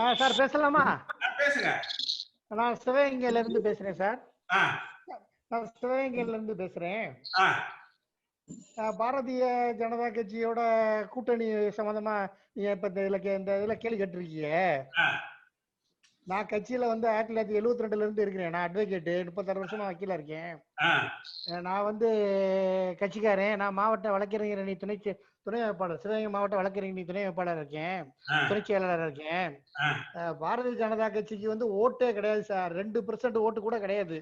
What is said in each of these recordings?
ஆ, sir பேசலாமா? பேசுங்க. நான் சிவகங்கையில இருந்து பேசுறேன் சார். நான் சிவகங்கையில இருந்து பேசுறேன் பாரதிய ஜனதா கட்சியோட கூட்டணி சம்பந்தமா நீங்க இப்ப இந்த இதுல இந்த இதுல கேள்வி கேட்டிருக்கீங்க. நான் கட்சியில வந்து ஆயிரத்தி தொள்ளாயிரத்தி எழுபத்தி ரெண்டுல இருந்து இருக்கிறேன். நான் அட்வொகேட் முப்பத்தாறு வருஷமா வக்கீலா இருக்கேன். நான் வந்து கட்சிக்காரன். நான் மாவட்ட வழக்கறிஞர் அணி துணை துணை வேட்பாளர் சிவகங்கை மாவட்ட வழக்கறிஞர் அணி துணை வேட்பாளர் இருக்கேன். துணை செயலாளர் இருக்கேன். பாரதிய ஜனதா கட்சிக்கு வந்து ஓட்டே கிடையாது சார். ரெண்டு பெர்சென்ட் ஓட்டு கூட கிடையாது.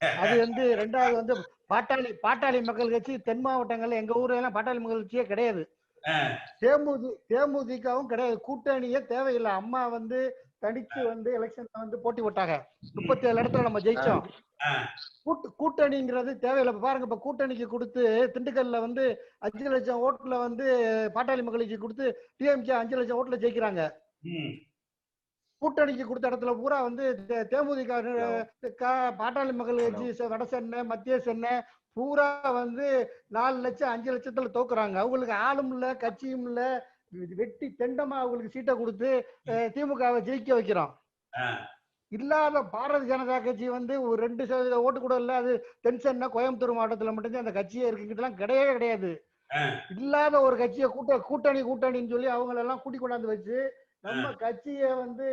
அது வந்து ரெண்டாவது வந்து பாட்டாளி பாட்டாளி மக்கள் கட்சி தென் மாவட்டங்கள்ல எங்க ஊர்ல எல்லாம் பாட்டாளி மக்கள் கட்சியே கிடையாது. தேமுதி தேமுதிகவும் கிடையாது. கூட்டணியே தேவையில்லை. அம்மா வந்து தனிச்சு வந்து எலெக்ஷன்ல வந்து போட்டி போட்டாங்க. முப்பத்தி ஏழு இடத்துல நம்ம ஜெயிச்சோம். கூட்டு கூட்டணிங்கிறது தேவையில்லை. பாருங்க இப்ப கூட்டணிக்கு கொடுத்து திண்டுக்கல்ல வந்து அஞ்சு லட்சம் ஓட்டுல வந்து பாட்டாளி மக்களுக்கு கொடுத்து டிஎம்கே அஞ்சு லட்சம் ஓட்டுல ஜெயிக்கிறாங்க. கூட்டணிக்கு கொடுத்த இடத்துல பூரா வந்து தேமுதிக பாட்டாளி மக்கள் கட்சி வட சென்னை மத்திய சென்னை பூரா வந்து நாலு லட்சம் அஞ்சு லட்சத்துல தோக்குறாங்க. அவங்களுக்கு ஆளும் இல்ல கட்சியும் இல்ல வெட்டி தெண்டமா அவங்களுக்கு சீட்டை கொடுத்து திமுகவை ஜெயிக்க வைக்கிறோம். இல்லாத பாரதிய ஜனதா கட்சி வந்து ஒரு ரெண்டு சதவீத ஓட்டு கூட இல்ல அது தென் சென்னை கோயம்புத்தூர் மாவட்டத்துல மட்டும்தான் அந்த கட்சியே இருக்குங்கிட்டலாம் கிடையவே கிடையாது. இல்லாத ஒரு கட்சியை கூட்ட கூட்டணி கூட்டணின்னு சொல்லி அவங்களெல்லாம் கூட்டி கொண்டாந்து வச்சு நம்ம கட்சியை வந்து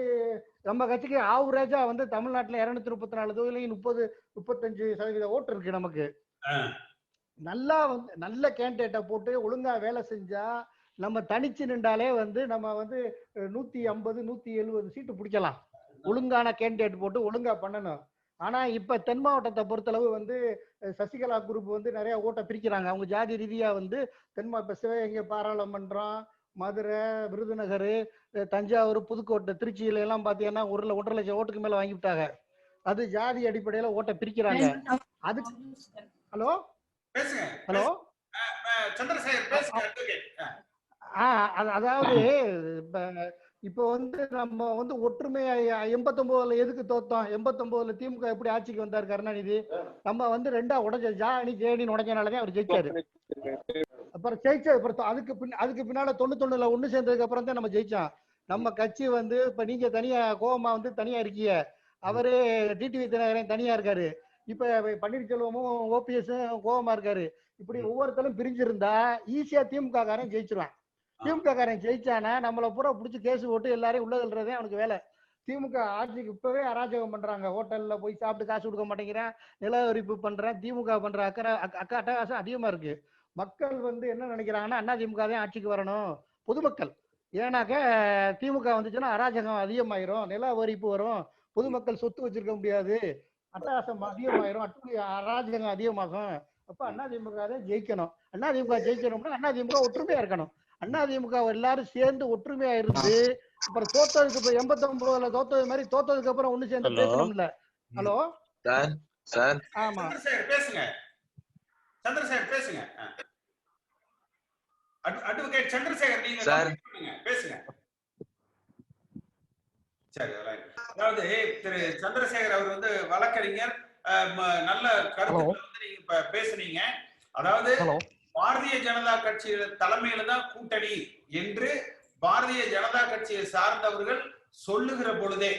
நம்ம கட்சிக்கு ஆவரேஜா வந்து தமிழ்நாட்டுல இருநூத்தி முப்பத்தி நாலு தொகுதியிலையும் முப்பது முப்பத்தஞ்சு சதவீத ஓட்டு இருக்கு நமக்கு. நல்லா வந்து நல்ல கேண்டிடேட்டை போட்டு ஒழுங்கா வேலை செஞ்சா நம்ம தனிச்சு நின்றாலே வந்து நம்ம வந்து நூத்தி ஐம்பது நூத்தி எழுபது சீட்டு பிடிக்கலாம். ஒழுங்கான கேண்டிடேட் போட்டு ஒழுங்கா பண்ணணும். ஆனா இப்ப தென் மாவட்டத்தை பொறுத்தளவு வந்து சசிகலா குரூப் வந்து நிறைய ஓட்டை பிரிக்கிறாங்க. அவங்க ஜாதி ரீதியா வந்து தென்மா இப்ப சிவகங்கை பாராளுமன்றம் மதுரை விருதுநகர் தஞ்சாவூர் புதுக்கோட்டை திருச்சியில எல்லாம் பாத்தீங்கன்னா ஒரு ஒன்றரை லட்சம் ஓட்டுக்கு மேல வாங்கி விட்டாங்க அது ஜாதி அடிப்படையில ஓட்டை பிரிக்கிறாங்க. அதுக்கு ஹலோ? ஹலோ? அதாவது இப்ப இப்போ வந்து நம்ம வந்து ஒற்றுமை எண்பத்தொன்பதுல எதுக்கு தோத்தோம்? எண்பத்தொன்பதுல திமுக எப்படி ஆட்சிக்கு வந்தார் கருணாநிதி? நம்ம வந்து ரெண்டா உடைஞ்ச ஜானி ஜேடின்னு உடஞ்சனாலதான் அவர் ஜெயிச்சாரு. அப்புறம் ஜெயிச்ச அப்புறம் அதுக்கு பின் அதுக்கு பின்னால தொண்ணூத்தொன்னுல ஒண்ணு சேர்ந்ததுக்கு அப்புறம் தான் நம்ம ஜெயிச்சோம். நம்ம கட்சி வந்து இப்ப நீங்க தனியா கோவமா வந்து தனியா இருக்கீங்க. அவரு டிடிவி தினகரன் தனியா இருக்காரு. இப்ப பன்னீர்செல்வமும் ஓபிஎஸ் கோவமா இருக்காரு. இப்படி ஒவ்வொருத்தரும் பிரிஞ்சிருந்தா ஈஸியா திமுக காரன் ஜெயிச்சிருவான். திமுககாரன் ஜெயிச்சானா நம்மள பூரா புடிச்சு கேஸ் போட்டு எல்லாரையும் உள்ள தள்ளுறதே அவனுக்கு வேலை. திமுக ஆட்சிக்கு இப்பவே அராஜகம் பண்றாங்க. ஹோட்டல்ல போய் சாப்பிட்டு காசு கொடுக்க மாட்டேங்கிறேன். நில வரிப்பு பண்றேன். திமுக பண்ற அக்கறை அக்கா அட்டகாசம் அதிகமா இருக்கு. மக்கள் வந்து என்ன நினைக்கிறாங்கன்னா அண்ணா திமுக தான் ஆட்சிக்கு வரணும். பொதுமக்கள். ஏன்னாக்க திமுக வந்துச்சுன்னா அராஜகம் அதிகமாயிரும். நில வரிப்பு வரும். பொதுமக்கள் சொத்து வச்சிருக்க முடியாது. அட்டகாசம் அதிகமாயிரும். அட்டு அராஜகம் அதிகமாகும். அப்ப அண்ணா திமுக தான் ஜெயிக்கணும். அண்ணா திமுக ஜெயிக்கணும்னா அண்ணா திமுக ஒற்றுமையா இருக்கணும். அண்ணா திமுக எல்லாரும் சேர்ந்து ஒற்றுமையா இருந்து அப்புறம் தோத்ததுக்கு இப்ப எண்பத்தி ஒன்பதுல தோத்தது மாதிரி தோத்ததுக்கு அப்புறம் ஒண்ணு சேர்ந்து. பேசணும்ல. ஹலோ. Sir sir. ஆமா. பேசுங்க. சந்திரசேகர் பேசுங்க. அட்வொகேட் சந்திரசேகர் நீங்க சார். பேசுங்க. சரி. அதாவது திரு சந்திரசேகர் அவர் வந்து வழக்கறிஞர் நல்ல வந்து நீங்க பேசுனீங்க. அதாவது பாரதிய ஜனதா கட்சியில தலைமையில தான் கூட்டணி என்று பாரதிய ஜனதா கட்சியை சார்ந்தவர்கள் சொல்லுகிற பொழுதே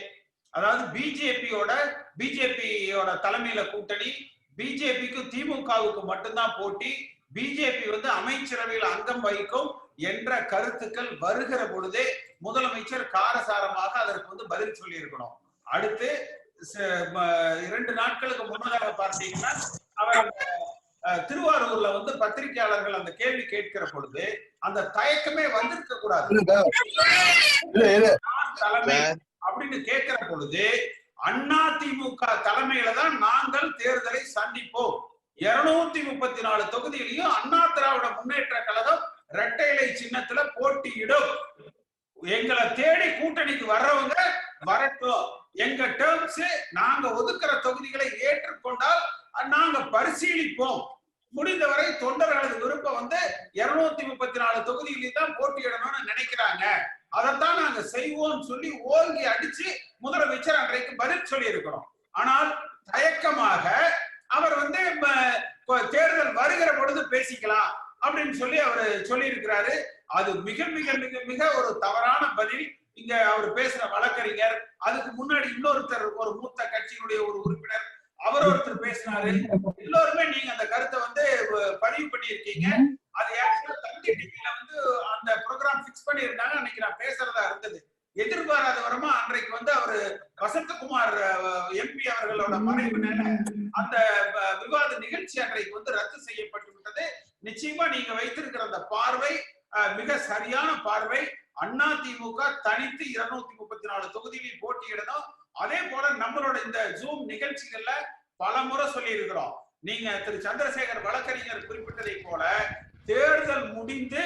அதாவது பிஜேபியோட பிஜேபியோட தலைமையில கூட்டணி பிஜேபிக்கு திமுகவுக்கு மட்டும்தான் போட்டி பிஜேபி வந்து அமைச்சரவையில் அங்கம் வகிக்கும் என்ற கருத்துக்கள் வருகிற பொழுதே முதலமைச்சர் காரசாரமாக அதற்கு வந்து பதில் சொல்லி இருக்கணும் அடுத்து இரண்டு நாட்களுக்கு முன்னதாக பார்த்தீங்கன்னா அவர் திருவாரூர்ல வந்து பத்திரிகையாளர்கள் அந்த கேள்வி கேட்கிற பொழுது அந்த தயக்கமே வந்திருக்க கூடாது. தலைமை அப்படின்னு கேட்கிற பொழுது அண்ணா திமுக தலைமையில தான் நாங்கள் தேர்தலை சந்திப்போம். இருநூத்தி முப்பத்தி நாலு தொகுதியிலையும் அண்ணா திராவிட முன்னேற்ற கழகம் இரட்டை இலை சின்னத்துல போட்டியிடும். எங்களை தேடி கூட்டணிக்கு வர்றவங்க வரட்டும். எங்க டேர்ம்ஸ் நாங்க ஒதுக்குற தொகுதிகளை ஏற்றுக்கொண்டால் நாங்க பரிசீலிப்போம். இருநூத்தி முப்பத்தி நாலு தொகுதியிலே தான் போட்டியிடணும்னு நினைக்கிறாங்க. அதைத்தான் நாங்க செய்வோம் சொல்லி ஓங்கி அடிச்சு முதலமைச்சர் அன்றைக்கு பதில் சொல்லி இருக்கிறோம் ஆனால் தயக்கமாக அவர் வந்து தேர்தல் வருகிற பொழுது பேசிக்கலாம் அப்படின்னு சொல்லி அவர் சொல்லி இருக்கிறாரு அது மிக மிக மிக மிக ஒரு தவறான பதில். இங்க அவர் பேசுற வழக்கறிஞர் அதுக்கு முன்னாடி இன்னொருத்தர் ஒரு மூத்த கட்சியினுடைய ஒரு உறுப்பினர் அவர் ஒருத்தர் பேசினாரு. எல்லோருமே நீங்க அந்த கருத்தை வந்து பதிவு பண்ணியிருக்கீங்க அது ஆக்சுவலா தந்தி டிவில வந்து அந்த ப்ரோக்ராம் ஃபிக்ஸ் பண்ணியிருந்தாங்க அன்னைக்கு நான் பேசுறதா இருந்தது எதிர்பாராத வரமா அன்றைக்கு வந்து அவரு வசந்தகுமார் எம்பி அந்த விவாத நிகழ்ச்சி அன்றைக்கு வந்து ரத்து செய்யப்பட்டு விட்டது. நிச்சயமா நீங்க வைத்திருக்கிற அந்த பார்வை மிக சரியான பார்வை. அண்ணா திமுக தனித்து இருநூத்தி முப்பத்தி நாலு தொகுதிகளில் போட்டியிடணும். அதே போல நம்மளோட இந்த ஜூம் நிகழ்ச்சிகள்ல பல முறை சொல்லி இருக்கிறோம் நீங்க திரு. சந்திரசேகர் வழக்கறிஞர் குறிப்பிட்டதை போல தேர்தல் முடிந்து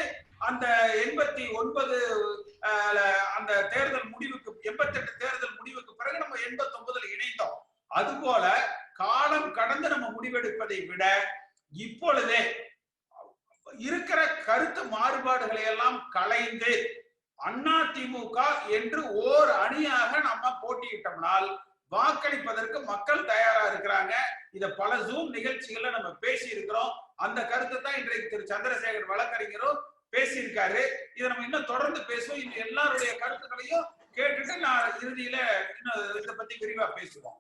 அந்த எண்பத்தி ஒன்பது அந்த தேர்தல் முடிவுக்கு எண்பத்தி எட்டு தேர்தல் முடிவுக்கு பிறகு நம்ம எண்பத்தி ஒன்பதுல இணைந்தோம் போல காலம் கடந்து நம்ம முடிவெடுப்பதை விட இப்பொழுதே இருக்கிற கருத்து மாறுபாடுகளை எல்லாம் களைந்து அண்ணா திமுக என்று ஓர் அணியாக நம்ம போட்டியிட்டோம்னால் வாக்களிப்பதற்கு மக்கள் தயாரா இருக்கிறாங்க. இத பல ஜூம் நிகழ்ச்சிகள்ல நம்ம பேசி இருக்கிறோம் அந்த கருத்தை தான் இன்றைக்கு திரு சந்திரசேகர் வழக்கறிஞரும் பேசியிருக்காரு. இதை நம்ம இன்னும் தொடர்ந்து பேசுவோம். இன்னும் எல்லாருடைய கருத்துக்களையும் கேட்டுட்டு நான் இறுதியில இன்னும் இதை பத்தி விரிவா பேசுவோம்.